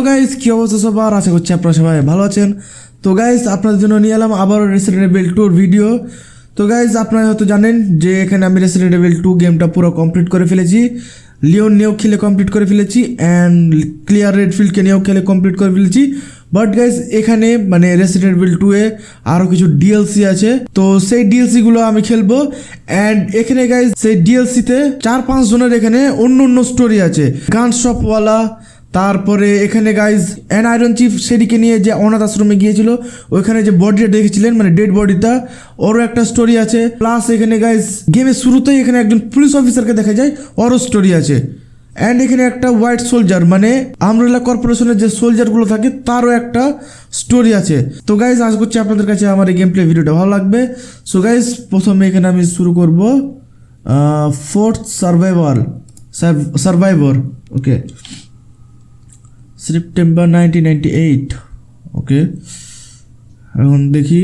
Hello guys কি অবস্থা সবার? আশা করছি আপনারা সবাই ভালো আছেন। তো গাইস আপনাদের জন্য নিয়ে এলাম আবারও রেসিডেন্ট এভিল টুর ভিডিও তো গাইস আপনারা হয়তো জানেন যে এখানে আমি রেসিডেন্ট এভিল টু গেমটা পুরো কমপ্লিট করে ফেলেছি। লিওন নিয়েও খেলে কমপ্লিট করে ফেলেছি অ্যান্ড ক্লিয়ার রেড ফিল্ডকে নিয়েও খেলে কমপ্লিট করে ফেলেছি। বাট গাইস এখানে মানে রেসিডেন্ট এভিল টু এ আরও কিছু ডিএলসি আছে। তো সেই ডিএলসিগুলো আমি খেলব অ্যান্ড এখানে গাইস সেই ডিএলসিতে চার পাঁচ জনের এখানে অন্য অন্য স্টোরি আছে। গান শপওয়ালা তারপরে এখানে গাইজ অ্যান আয়রন চিফ সেদিকে নিয়ে যে অনাথ আশ্রমে গিয়েছিল, ওইখানে যে বডিটা দেখেছিলেন মানে ডেড বডিটা ওরও একটা স্টোরি আছে। প্লাস এখানে গাইজ গেমের শুরুতেই এখানে একজন পুলিশ অফিসারকে দেখা যায়, ওরও স্টোরি আছে। অ্যান্ড এখানে একটা হোয়াইট সোলজার মানে আমরেলা কর্পোরেশনের যে সোলজারগুলো থাকে, তারও একটা স্টোরি আছে। তো গাইজ আশা করছি আপনাদের কাছে আমার এই গেম প্লে ভিডিওটা ভালো লাগবে। সো গাইজ প্রথমে এখানে আমি শুরু করব fourth survival survivor okay September nineteen ninety eight okay এখন দেখি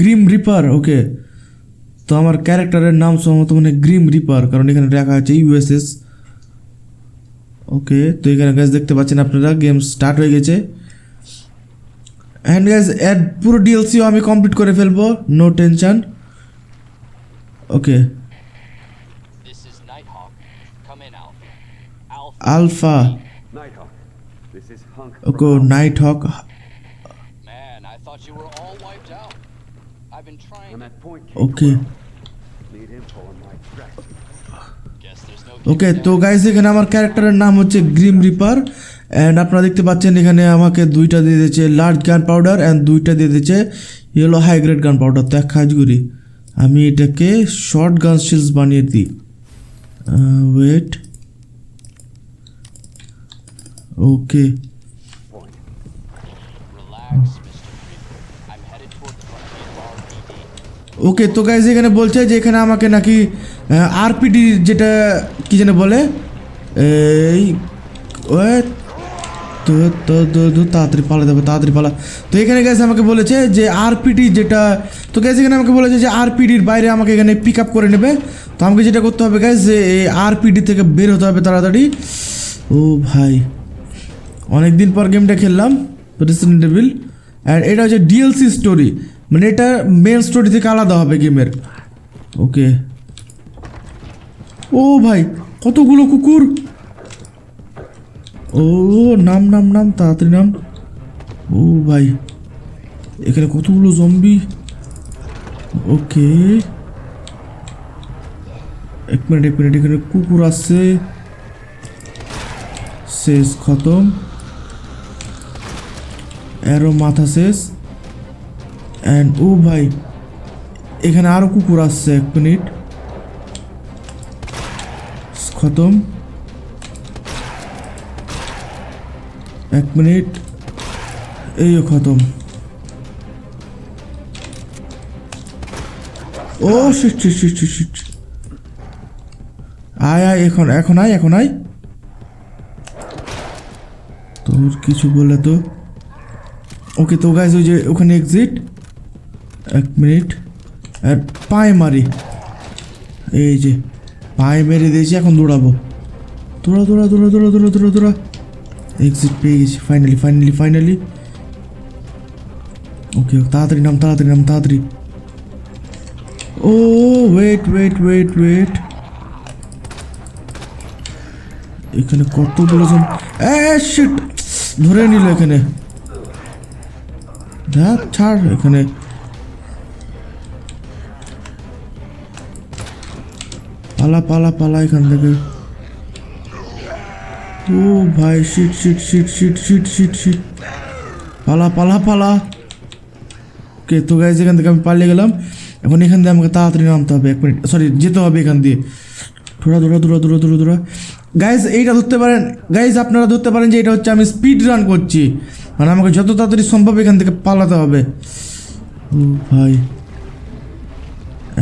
গ্রিম রিপার ওকে তো আমার ক্যারেক্টারের নাম সম্ভবত মানে গ্রিম রিপার কারণ এখানে লেখা আছে ইউএসএস ওকে তো এখানে গ্যাস দেখতে পাচ্ছেন আপনারা গেম স্টার্ট হয়ে গেছে। অ্যান্ড গ্যাস অ্যাড পুরো ডিএলসিও আমি কমপ্লিট করে ফেলব no tension okay This Go night hawk. Man, okay তো গাইজ এখানে আমার ক্যারেক্টারের নাম হচ্ছে গ্রিম রিপার অ্যান্ড আপনারা দেখতে পাচ্ছেন এখানে আমাকে দুইটা দিয়ে দিয়েছে লার্জ গান পাউডার অ্যান্ড দুইটা দিয়ে দিয়েছে yellow high grade gun powder তো এক কাজ করি আমি এটাকে শর্ট গান শিলস বানিয়ে দিই। Wait RPD. ওকে তো গাইজ এখানে বলছে যে এখানে আমাকে নাকি আরপিডি যেটা, কি যেন বলে? এই ওয়ে তো তো তাড়াতাড়ি পালা যাবে তাড়াতাড়ি পালা। তো এখানে গেছে আমাকে বলেছে যে আরপিডি যেটা, তো গেছে এখানে আমাকে বলেছে যে আরপিডির বাইরে আমাকে এখানে পিক আপ করে নেবে। তো আমাকে যেটা করতে হবে গাইজ যে এই আরপিডি থেকে বের হতে হবে তাড়াতাড়ি। ও ভাই। অনেক দিন পর গেমটা খেললাম রেসিডেন্ট ডেভিল অ্যান্ড এটা হচ্ছে ডিএলসি স্টোরি মানে এটা মেন স্টোরি থেকে আলাদা হবে গেমের। ওকে ও ভাই, কতগুলো কুকুর? ও, নাম নাম নাম, তাড়াতাড়ি নাম। ও ভাই, এখানে কতগুলো জম্বি ওকে এক মিনিট এক মিনিট এখানে কুকুর আসছে। শেষ, খতম। এরও মাথা শেষ অ্যান্ড ও ভাই, এখানে আরও কুকুর আসছে এক মিনিট। খতম। এক মিনিট। এইও খতম। ও শিট শিট শিট শিট। আয় আয়, এখন এখন আয় এখন আয়। তোর কিছু বলে তো। ওকে তো গাইজ ওই যে ওখানে এক্সিট এক মিনিট আর পায়ে মারি। এই যে, পায়ে মেরে দিয়েছি, এখন দৌড়াবো। দৌড়া দৌড়া দৌড়া দৌড়া দৌড়া দৌড়া দৌড়া। এক্সিট পেয়ে গেছি ফাইনালি ফাইনালি ফাইনালি ওকে তাড়াতাড়ি নাম তাড়াতাড়ি নাম, তাড়াতাড়ি। ও ওয়েট ওয়েট ওয়েট ওয়েট এখানে কতগুলো জন শিট ধরে নিল এখানে। দেখ, ছাড়, এখানে। পালা পালা পালা এখান থেকে। ও ভাই shit shit shit shit shit shit shit পালা পালা পালা। ওকে তো গাইজ এখান থেকে আমি পালিয়ে গেলাম। এখন এখান দিয়ে আমাকে তাড়াতাড়ি নামতে হবে, এক মিনিট সরি যেতে হবে এখান দিয়ে। দৌড়া দৌড়া দৌড়া দৌড়া দৌড়া দৌড়া গাইজ এইটা ধরতে পারেন। গাইজ আপনারা ধরতে পারেন যে এটা হচ্ছে আমি স্পিড রান করছি। মানে আমাকে যত তাড়াতাড়ি সম্ভব এখান থেকে পালাতে হবে। ও ভাই,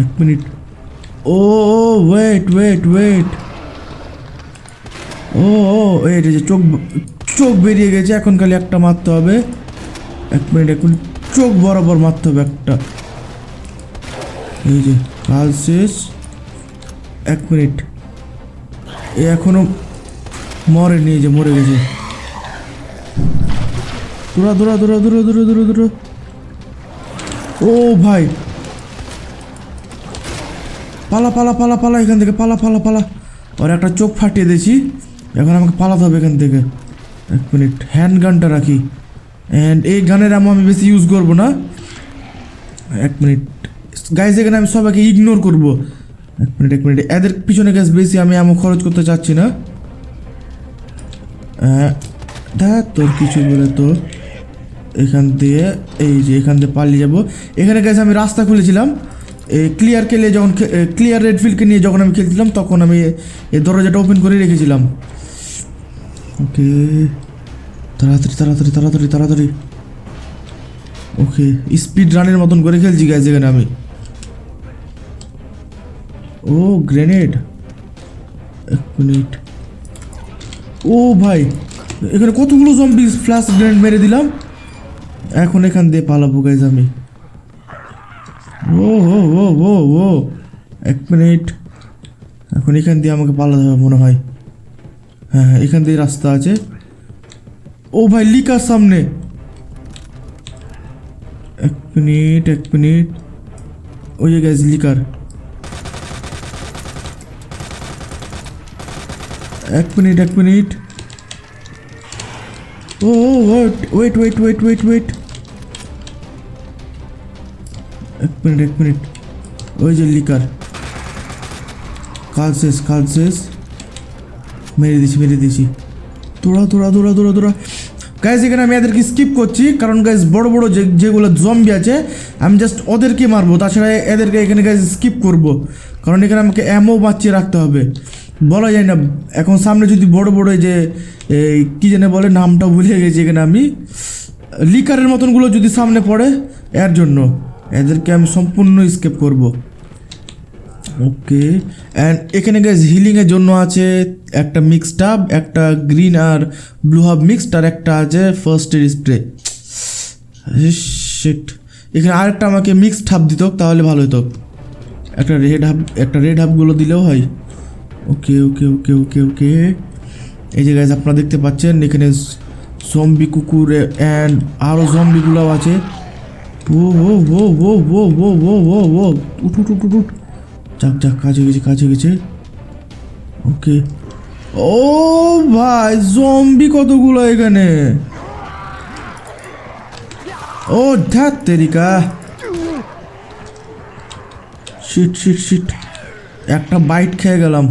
এক মিনিট। ও ওয়েট ওয়েট ওয়েট ও ও, এই যে চোখ চোখ বেরিয়ে গেছে, এখন খালি একটা মারতে হবে। এক মিনিট এক মিনিট, চোখ বরাবর মারতে হবে একটা। এই যে, কাজ শেষ। এক মিনিট। এ এখনও মরেনি, এই যে মরে গেছে। দূরা দৌড়া দৌড়া দূরা দূরা দূরা দূরা ও ভাই। পালা পালা পালা পালা এখান থেকে, পালা পালা পালা। ওর একটা চোখ ফাটিয়ে দিয়েছি। এখন আমাকে পালাতে হবে এখান থেকে। এক মিনিট হ্যান্ড গানটা রাখি। অ্যান্ড এই গানের আমো আমি বেশি ইউজ করব না। এক মিনিট। গাইজ এখানে আমি সবাইকে ইগনোর করব। এক মিনিট এক মিনিট। এদের পিছনে গ্যাস বেশি আমি এমন খরচ করতে চাচ্ছি না। দেখ তোর কিছু বলে তো। এখান দিয়ে, এই যে এখান দিয়ে পালিয়ে যাব। এখানে গেছে আমি রাস্তা খুলেছিলাম। এই ক্লিয়ার খেলে যখন ক্লিয়ার রেড ফিল্ডকে নিয়ে যখন আমি খেলছিলাম, তখন আমি এই দরজাটা ওপেন করে রেখেছিলাম। ওকে তাড়াতাড়ি তাড়াতাড়ি তাড়াতাড়ি তাড়াতাড়ি। ওকে স্পিড রানের মতন করে খেলছি গ্যাস এখানে আমি। ও গ্রেনেড এক মিনিট ও ভাই, এখানে কতগুলো জম্বি ফ্ল্যাশ গ্রেনেড মেরে দিলাম? এখন এখান দিয়ে পালাবো গাইজ আমি। ও ও ও ও ও এক মিনিট। এখন এখান দিয়ে আমাকে পালাতে হবে, মনে হয়। হ্যাঁ হ্যাঁ এখান দিয়ে রাস্তা আছে। ও ভাই লিকার সামনে। এক মিনিট এক মিনিট। ওই গ্যাস লিকার এক মিনিট এক মিনিট। ও wait wait wait wait wait wait এক মিনিট এক মিনিট। ওই যে লিকার। কাল শেষ কাল শেষ। মেরে দিছি মেরে দিছি। তোরা তোরা তোরা তোরা তোরা। গাইজ এখানে আমি এদেরকে স্কিপ করছি। কারণ গাইজ বড় বড় যে, যেগুলো জম্বি আছে, আমি জাস্ট ওদেরকে মারবো। তাছাড়া এদেরকে এখানে গাইজ স্কিপ করব। কারণ, এখানে আমাকে অ্যামও বাঁচিয়ে রাখতে হবে। বলা যায় না। এখন সামনে যদি বড় বড় যে কী জানে বলে, নামটা ভুলে গেছি এখানে আমি। লিকারের মতনগুলো যদি সামনে পড়ে, এর জন্য। এদেরকে আমি সম্পূর্ণ স্কেপ করব। ওকে অ্যান্ড এখানে গ্যাস হিলিংয়ের জন্য আছে একটা মিক্সড আপ একটা গ্রিন আর ব্লু হাব মিক্সড আর একটা আছে ফার্স্ট এড স্প্রে শিট এখানে আরেকটা আমাকে মিক্সড হাব দিত, তাহলে ভালো হতো। একটা রেড হাব একটা রেড হাবগুলো দিলেও হয়। ওকে ওকে ওকে ওকে ওকে। এই যে গাইজ আপনারা দেখতে পাচ্ছেন, এখানে জম্বি কুকুর অ্যান্ড আরও জম্বিগুলোও আছে। ও ও ও ও ও ও ও ও ও উঠ উঠ উঠ উঠ, যাক যাক কাজ হয়ে গেছে কাজ হয়ে গেছে। ওকে ও ভাই জম্বি কতগুলো এখানে? ও ধ্যাত তেরিকা। শিট শিট শিট একটা বাইট খেয়ে গেলাম।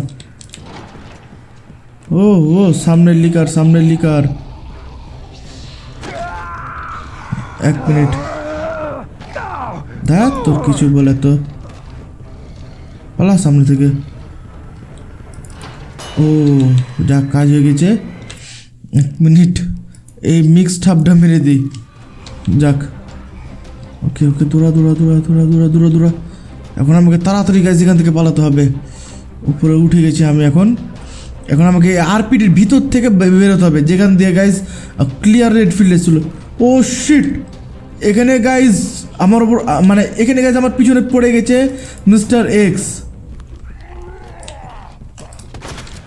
ও ও সামনের লিকার সামনের লিকার। এক মিনিট। দেখ তোর কিছু বলে তো। পালা সামনে থেকে। ও, যা কাজ হয়ে গেছে। এক মিনিট। এই মিক্স ঠাপটা মেরে দিই। যাক। ওকে ওকে, দৌড়া দৌড়া দৌড়া দৌড়া দৌড়া দৌড়া দৌড়া। এখন আমাকে তাড়াতাড়ি গাছ এখান থেকে পালাতে হবে। উপরে উঠে গেছি আমি এখন। এখন আমাকে আরপিটির ভিতর থেকে বেরোতে হবে। যেখান দিয়ে গাইজ ক্লিয়ার রেড ফিল্ড ছিল ও শিট এখানে গাইজ আমার ওপর মানে এখানে গাইজ আমার পিছনে পড়ে গেছে মিস্টার এক্স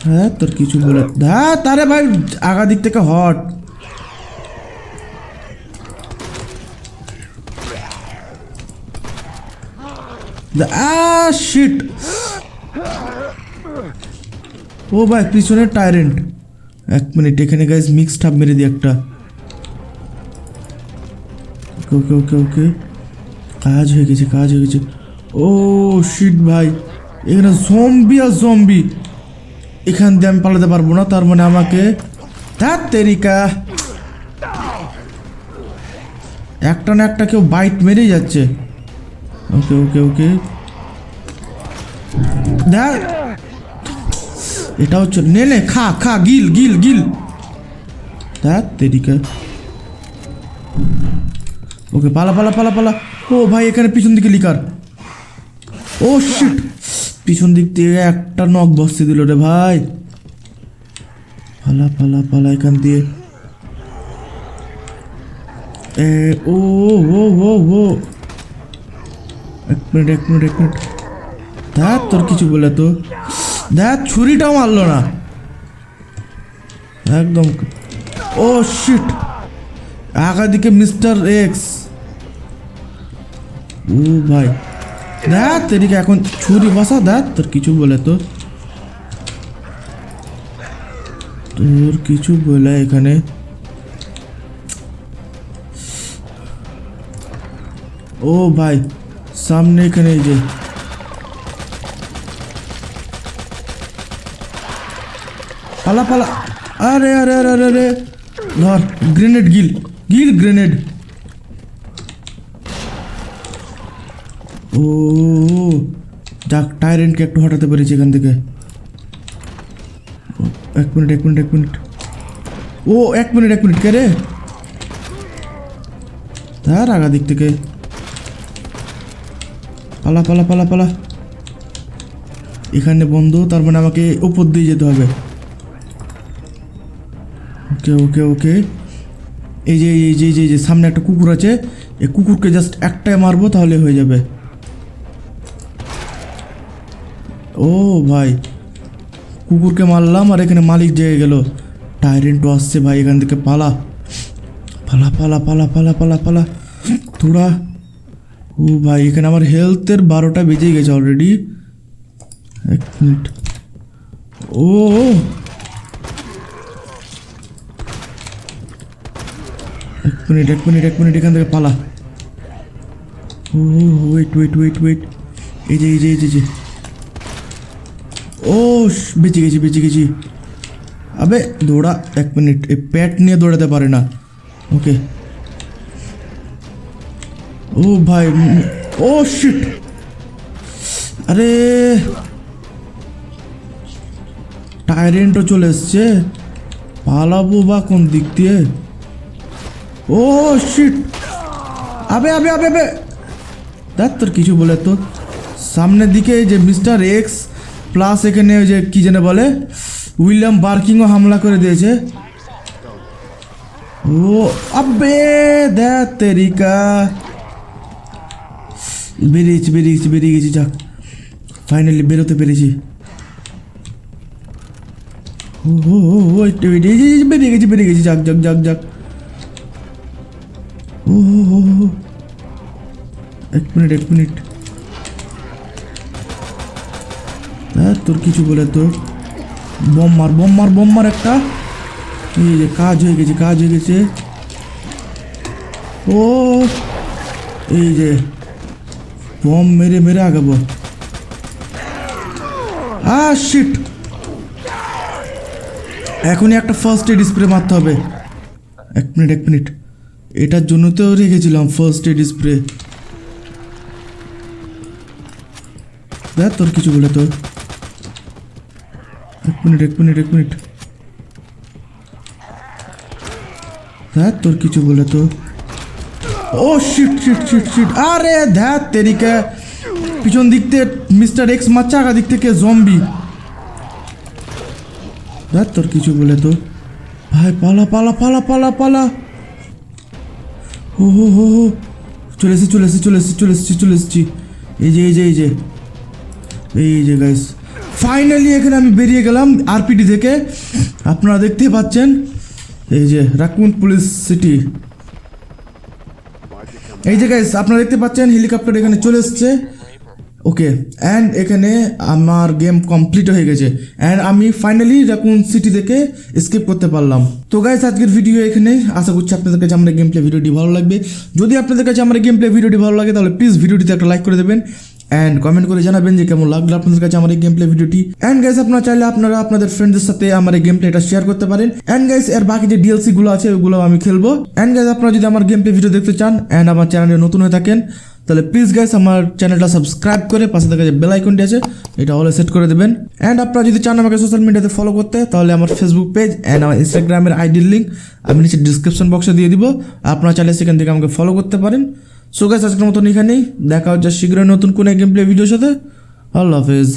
হ্যাঁ তোর কিছু বলে হ্যাঁ তারে ভাই, আগা দিক থেকে হট। শিট ও ভাই, পিছনে টায়ারেন্ট এক মিনিট এখানে গাইজ মিক্সড হাব মেরে দিই একটা। ওকে ওকে ওকে ওকে কাজ হয়ে গেছে, কাজ হয়ে গেছে। ও শিট ভাই, এখানে জম্বি আর জম্বি এখান দিয়ে আমি পালাতে পারব না, তার মানে আমাকে ধ্যাত তেরিকা। একটা না একটা কেউ বাইট মেরেই যাচ্ছে। ওকে ওকে ওকে এটা হচ্ছে, নে নে, খা খা, গিল গিল গিল। দেখ তেরিকা। ওকে পালা পালা পালা পালা। ও ভাই, এখানে পিছন দিকে লিকার ও শিট পিছন দিক থেকে একটা নখ বসতে দিল রে ভাই। পালা পালা পালা এখান দিয়ে। এ, ও ও ও ও। এক মিনিট এক মিনিট এক মিনিট দেখ তোর কিছু বলে তো। দেখ, ছুরিটাও মারলো না। একদম। ও শিট আগা দিকে মিস্টার এক্স ও ভাই। দেখ তেরিকে এখন ছুরি বসা দেখ তোর কিছু বলে তো। তোর কিছু বলে এখানে। ও ভাই, সামনে এখানে এই যে। পালা পালা। আরে আরে আরে আরে আরে। ধর গ্রেনেড গিল গিল গ্রেনেড ও, যাক টাইরেন্টকে একটু হটাতে পেরেছি এখান থেকে। এক মিনিট এক মিনিট এক মিনিট। ও, এক মিনিট এক মিনিট, কে রে? তার আগা দিক থেকে। পালা পালা পালা পালা। এখানে বন্ধ, তার মানে আমাকে উপর দিয়ে যেতে হবে। ওকে ওকে ওকে। এই যে এই যে এই যে এই যে, সামনে একটা কুকুর আছে। এই কুকুরকে জাস্ট একটাই মারবো, তাহলে হয়ে যাবে। ও ভাই কুকুরকে মারলাম আর এখানে মালিক জেগে গেল। টাইরেন্টও আসছে ভাই এখান থেকে পালা। পালা পালা পালা পালা পালা পালা। তোরা? ও ভাই এখানে আমার হেলথের বারোটা বেজে গেছে অলরেডি এক মিনিট ও। এক মিনিট এক মিনিট এক মিনিট এখান থেকে পালা। ও ওয়েট ওয়েট ওয়েট ওয়েট এই যে এই যে, এই যে। ও বেঁচে গেছি বেঁচে গেছি। আবে, দৌড়া, এক মিনিট। এই প্যাট নিয়ে দৌড়াতে পারে না। ওকে। ও ভাই ও শিট। আরে। টায়ারেন্টও চলে এসছে। পালাবো বা কোন দিক দিয়ে? ও শিট। আবে আবে আবে আবে। দেখ তোর কিছু বলে তো। সামনের দিকে যে মিস্টার এক্স প্লাস এখানে ওই যে কি যেন বলে, উইলিয়াম বার্কিংও হামলা করে দিয়েছে। ও আবে দেখ তেরিকা। বেরিয়েছি বেরিয়েছি বেরিয়ে গেছি যাক। ফাইনালি বেরোতে পেরেছি। ও ও একটু বেরিয়ে গেছি বেরিয়ে গেছি বেরিয়ে গেছি, যাক যাক যাক যাক। ও। এক মিনিট এক মিনিট হ্যাঁ তোর কিছু বলে তো বম মার বম মার বম মার একটা। এই যে কাজ হয়ে গেছে, কাজ হয়ে গেছে। ও, এই যে বম মেরে মেরে আগাবো। আ শিট এখনই একটা ফার্স্ট এড স্প্রে মারতে হবে। এক মিনিট এক মিনিট এটার জন্য তো রেখেছিলাম ফার্স্ট এড স্প্রে দেখ তোর কিছু বলে তো এক মিনিট এক মিনিট এক মিনিট। দেখ তোর কিছু বলে তো। ও শিট শিট শিট শিট আরে, ধ্যাত তেরিকা পিছন দিক থেকে মিস্টার এক্স মারছে, আগা দিক থেকে জম্বি দেখ তোর কিছু বলে তো। ভাই, পালা পালা পালা পালা পালা। ও হো হো হো। চলে এসেছি চলে এসেছি চলে এসেছি চলে এসেছি চলে এসেছি। এই যে এই যে এই যে। এই যে গাইস ফাইনালি এখানে আমি বেরিয়ে গেলাম আরপিডি থেকে। আপনারা দেখতেই পাচ্ছেন, এই যে রাকুন পুলিশ সিটি। এই যে গাইস আপনারা দেখতে পাচ্ছেন হেলিকপ্টার এখানে চলে এসছে। ওকে অ্যান্ড এখানে আমার গেম কমপ্লিট হয়ে গেছে। অ্যান্ড আমি ফাইনালি রাকুন সিটি থেকে স্কেপ করতে পারলাম। তো গাইস আজকের ভিডিও এখানে আশা করছি আপনাদের কাছে আমার গেম প্লে ভিডিওটি ভালো লাগবে। যদি আপনাদের কাছে আমার গেম প্লে ভিডিওটি ভালো লাগে, তাহলে প্লিজ ভিডিওটিতে একটা লাইক করে দেবেন। অ্যান্ড কমেন্ট করে জানাবেন যে কেমন লাগল আপনাদের কাছে আমার এই গেম প্লে ভিডিওটি। অ্যান্ড গাইস আপনারা চাইলে আপনারা আপনাদের ফ্রেন্ডদের সাথে আমার এই গেম প্লেটা শেয়ার করতে পারেন। অ্যান্ড গাইস এর বাকি যে ডিএলসি গুলো আছে ওগুলো আমি খেলব। অ্যান্ড গাইস আপনারা যদি আমার গেম প্লে ভিডিও দেখতে চান অ্যান্ড আমার চ্যানেলে নতুন হয়ে থাকেন, তাহলে প্লিজ গাইস আমার চ্যানেলটা সাবস্ক্রাইব করে পাশে থাকা যে বেল আইকনটি আছে, এটা হলে সেট করে দেবেন। অ্যান্ড আপনারা যদি চান আমাকে সোশ্যাল মিডিয়াতে ফলো করতে, তাহলে আমার ফেসবুক পেজ অ্যান্ড আমার ইনস্টাগ্রামের আইডির লিঙ্ক আমি নিচে ডিসক্রিপশন বক্সে দিয়ে দিব। আপনারা চাইলে সেখান থেকে আমাকে ফলো করতে পারেন। সো গাইস আজকের মতন এখানেই। দেখা হচ্ছে শীঘ্রই নতুন কোনো গেম প্লে ভিডিওর সাথে। আল্লাহ হাফেজ।